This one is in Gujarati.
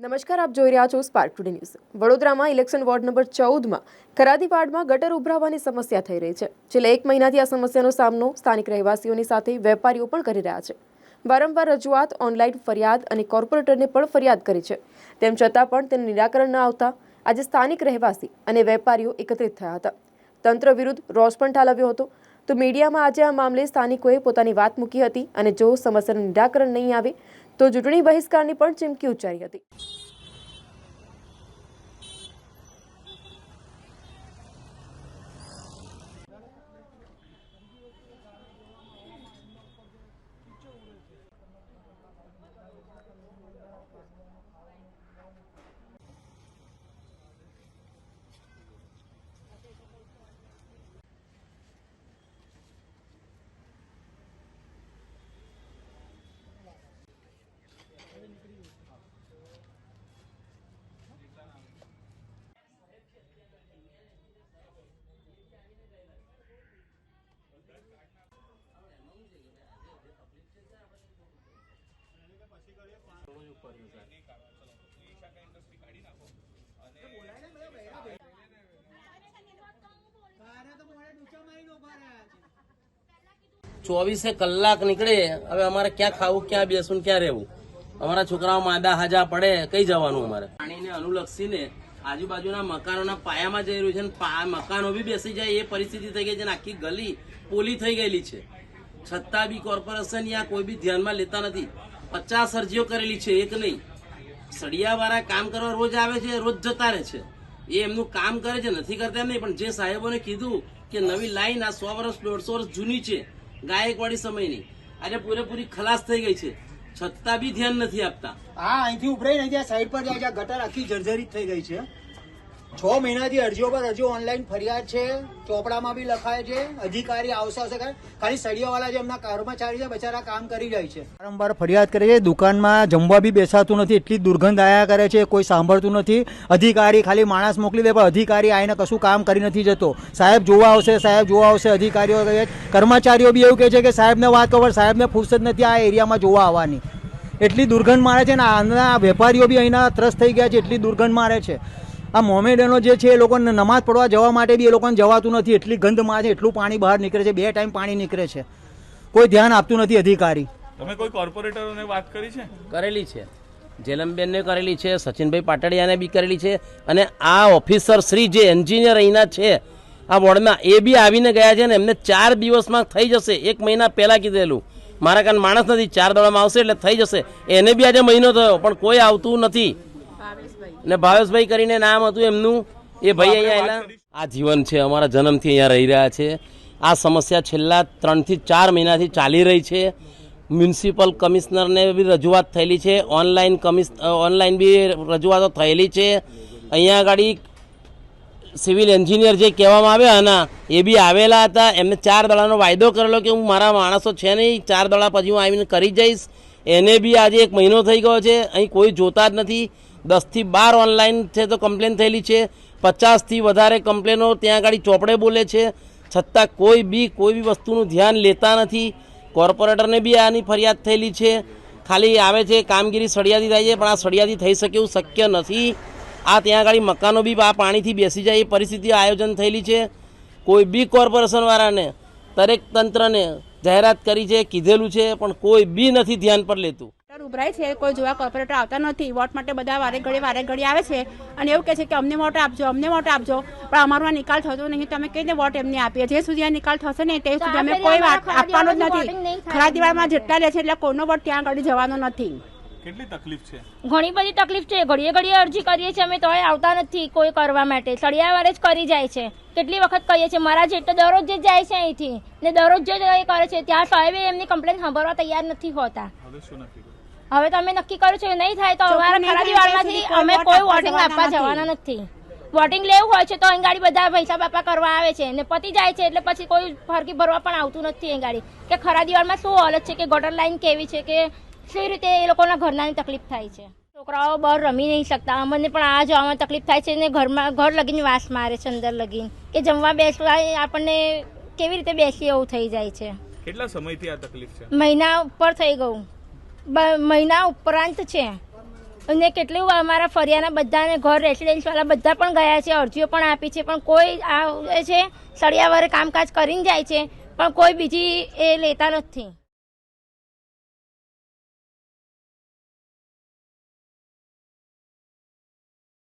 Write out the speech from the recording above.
નમસ્કાર, આપ જોઈ રહ્યા છો સ્પાર્ક ટુડે ન્યૂઝ વડોદરામાં ઇલેક્શન વોર્ડ નંબર ચૌદમાં ખરાદી વાર્ડમાં ગટર ઉભરાવાની સમસ્યા થઈ રહી છે. છેલ્લા એક મહિનાથી આ સમસ્યાનો સામનો સ્થાનિક રહેવાસીઓની સાથે વેપારીઓ પણ કરી રહ્યા છે. વારંવાર રજૂઆત, ઓનલાઈન ફરિયાદ અને કોર્પોરેટરને પણ ફરિયાદ કરી છે. તેમ છતાં પણ તેનું નિરાકરણ ન આવતા આજે સ્થાનિક રહેવાસી અને વેપારીઓ એકત્રિત થયા હતા. તંત્ર વિરુદ્ધ રોષ પણ ઠાલવ્યો હતો. તો મીડિયામાં આજે આ મામલે સ્થાનિકોએ પોતાની વાત મૂકી હતી અને જો સમસ્યાનું નિરાકરણ નહીં આવે તો ચૂંટણી બહિષ્કારની પણ ચીમકી ઉચ્ચારી હતી. ચોવીસે કલાક નીકળે, હવે અમારે ક્યાં ખાવું, ક્યાં બેસવું ક્યાં રહેવું? અમારા છોકરાઓ માદા હાજા પડે, કઈ જવાનું અમારે? પાણીને અનુલક્ષીને આજુબાજુના મકાનોના પાયામાં જઈ રહ્યું છે મકાનો બી બેસી જાય, એ પરિસ્થિતિ થઈ ગઈ છે ને આખી ગલી પોલી થઈ ગયેલી છે. છતાં બી કોર્પોરેશન યા કોઈ બી ધ્યાનમાં લેતા નથી. પચાસ અરજીઓ કરેલી છે, એક નહીં. સળિયાવાળા કામ કરવા રોજ આવે છે, રોજ જતા રહે છે. એ એમનું કામ કરે છે, નથી કરતા નહીં, પણ જે સાહેબોને કીધું કે નવી લાઈન આ સો વર્ષ, દોઢસો વર્ષ જૂની છે, ગાયકવાડી સમયની, આજે પૂરેપૂરી ખલાસ થઈ ગઈ છે. છતાં બી ધ્યાન નથી આપતા. હા, અહીંથી ઉભરાઈ નહીં સાઈડ પર જાય ગટર આખી જર્જરિત થઈ ગઈ છે. છ મહિનાથી અરજીઓ પર હજુ ઓનલાઈન ફરિયાદ છે, ચોપડામાં બી લખાય છે, અધિકારી આવશે આવશે. ખાલી સળિયાવાળા જે એમના કર્મચારી છે બચારા કામ કરી જાય છે. વારંવાર ફરિયાદ કરે છે, દુકાનમાં જમવા બી બેસાતું નથી, એટલી દુર્ગંધ આયા કરે છે, કોઈ સાંભળતું નથી. અધિકારી ખાલી માણસ મોકલી દે, પણ અધિકારી આવીને કશું કામ કરી નથી જતો. સાહેબ જોવા આવશે, સાહેબ જોવા આવશે, અધિકારીઓ કર્મચારીઓ બી એવું કહે છે કે સાહેબને વાત ખબર સાહેબને ફુરસદ નથી આ એરિયામાં જોવા આવવાની. એટલી દુર્ગંધ મારે છે ને, આના વેપારીઓ બી અહીંના ત્રસ્ત થઈ ગયા છે, એટલી દુર્ગંધ મારે છે. આ મોમેડનો જે છે એ લોકોને નમાઝ પડવા જવા માટે બી એ લોકોને જવાતું નથી. એટલી ગંધમાં છે એટલું પાણી બહાર નીકળે છે બે ટાઈમ પાણી નીકળે છે. કોઈ ધ્યાન આપતું નથી અધિકારી. તમે કોઈ કોર્પોરેટરોને વાત કરી છે? કરેલી છે. જેલમબેનને કરેલી છે સચિનભાઈ પાટડિયાને બી કરેલી છે અને આ ઓફિસર શ્રી જે એન્જિનિયર અહીંના છે આ વોર્ડમાં એ બી આવીને ગયા છે ને એમને ચાર દિવસમાં થઈ જશે. એક મહિના પહેલાં કીધેલું. મારા કાન માણસ નથી ચાર દોડામાં આવશે એટલે થઈ જશે. એને બી આજે મહિનો થયો પણ કોઈ આવતું નથી. ને ભાવેશભાઈ કરીને નામ હતું એમનું. એ ભાઈ અહીંયા આ જીવન છે અમારા જન્મથી અહીંયા રહી રહ્યા છે. આ સમસ્યા છેલ્લા ત્રણથી ચાર મહિનાથી ચાલી રહી છે. મ્યુનિસિપલ કમિશનરને બી રજૂઆત થયેલી છે. ઓનલાઈન કમિશ ઓનલાઈન બી રજૂઆતો થયેલી છે. અહીંયા આગળ સિવિલ એન્જિનિયર જે કહેવામાં આવ્યા હતા એ બી આવેલા હતા. એમને ચાર દડાનો વાયદો કરેલો કે હું મારા માણસો છે નહીં ચાર દડા પછી હું આવીને કરી જઈશ. એને બી આજે એક મહિનો થઈ ગયો છે. અહીં કોઈ જોતા જ નથી. દસથી બાર ઓનલાઈન છે તો કમ્પ્લેન થયેલી છે. પચાસથી વધારે કમ્પ્લેનો ત્યાં આગળ ચોપડે બોલે છે. છતાં કોઈ બી કોઈ બી વસ્તુનું ધ્યાન લેતા નથી. કોર્પોરેટરને બી આની ફરિયાદ થયેલી છે. ખાલી આવે છે કામગીરી સળિયાથી થાય છે, પણ આ સળિયાથી થઈ શકે એવું શક્ય નથી. આ ત્યાં આગળ મકાનો બી આ પાણીથી બેસી જાય, એ પરિસ્થિતિ આયોજન થયેલી છે. કોઈ બી કોર્પોરેશનવાળાને દરેક તંત્રને જાહેરાત કરી છે, કીધેલું છે, પણ કોઈ બી નથી ધ્યાન પર લેતું. ઉભરાય છે કોઈ જોવા કોર્પોરેટર આવતા નથી. વોટ માટે બધા વારે ઘડી વારે ઘડી આવે છે અને એવું કહે છે કે અમને વોટ આપજો અમને વોટ આપજો પણ અમારો આ નિકાલ થતો નહીં. તમે કઈ રીતે વોટ એમને આપીએ? જે સુધી આ નિકાલ થશે ને તે સુધી અમે કોઈ વાત આપવાનો જ નથી. ખરા દિવાળમાં જેટલા લે છે એટલે કોઈનો વોટ ત્યાં આગળ જવાનો નથી. કેટલી તકલીફ છે? ઘણી બધી તકલીફ છે. ઘડીએ ઘડીએ અરજી કરીએ છીએ અમે તોય આવતા નથી કોઈ કરવા માટે. સળિયાવાળે જ કરી જાય છે. કેટલી વખત કહીએ છીએ મારા જેટ તો દરરોજ જ જાય છે અહીંથી. ને દરરોજ જ કરે છે. ત્યાં સાહેબે એમની કમ્પ્લેન સાંભળવા તૈયાર નથી હોતા. હવે શું હવે તમે નક્કી કર્યું છે નહીં થાય તો અમારા ખરા દિવાળમાંથી અમે કોઈ વોટિંગ આપવા જવાના નથી. વોટિંગ લેવું હોય છે તો અહીં ગાડી બધા પૈસા બાપા કરવા આવે છે ને પતી જાય છે એટલે પછી કોઈ ફરકી ભરવા પણ આવતું નથી અહીં ગાડી. કે ખરા દિવાળમાં શું હાલત છે કે ગટર લાઈન કેવી છે કે કઈ રીતે એ લોકોના ઘરનાની તકલીફ થાય છે? છોકરાઓ બહાર રમી નહીં શકતા. અમને પણ આ જોવામાં તકલીફ થાય છે ને ઘરમાં ઘર લગીને વાસ મારે છે અંદર લગીને. કે જમવા બેસવા આપણને કેવી રીતે બેસીએ એવું થઈ જાય છે. કેટલા સમયથી આ તકલીફ છે? મહિના ઉપર થઈ ગયું. મહિના ઉપરાંત છે. અને કેટલું અમારા ફરિયાના બધાને ઘર રેસિડેન્સવાળા બધા પણ ગયા છે, અરજીઓ પણ આપી છે, પણ કોઈ આવે છે સળિયાવારે કામકાજ કરીને જાય છે, પણ કોઈ બીજી એ લેતા નથી.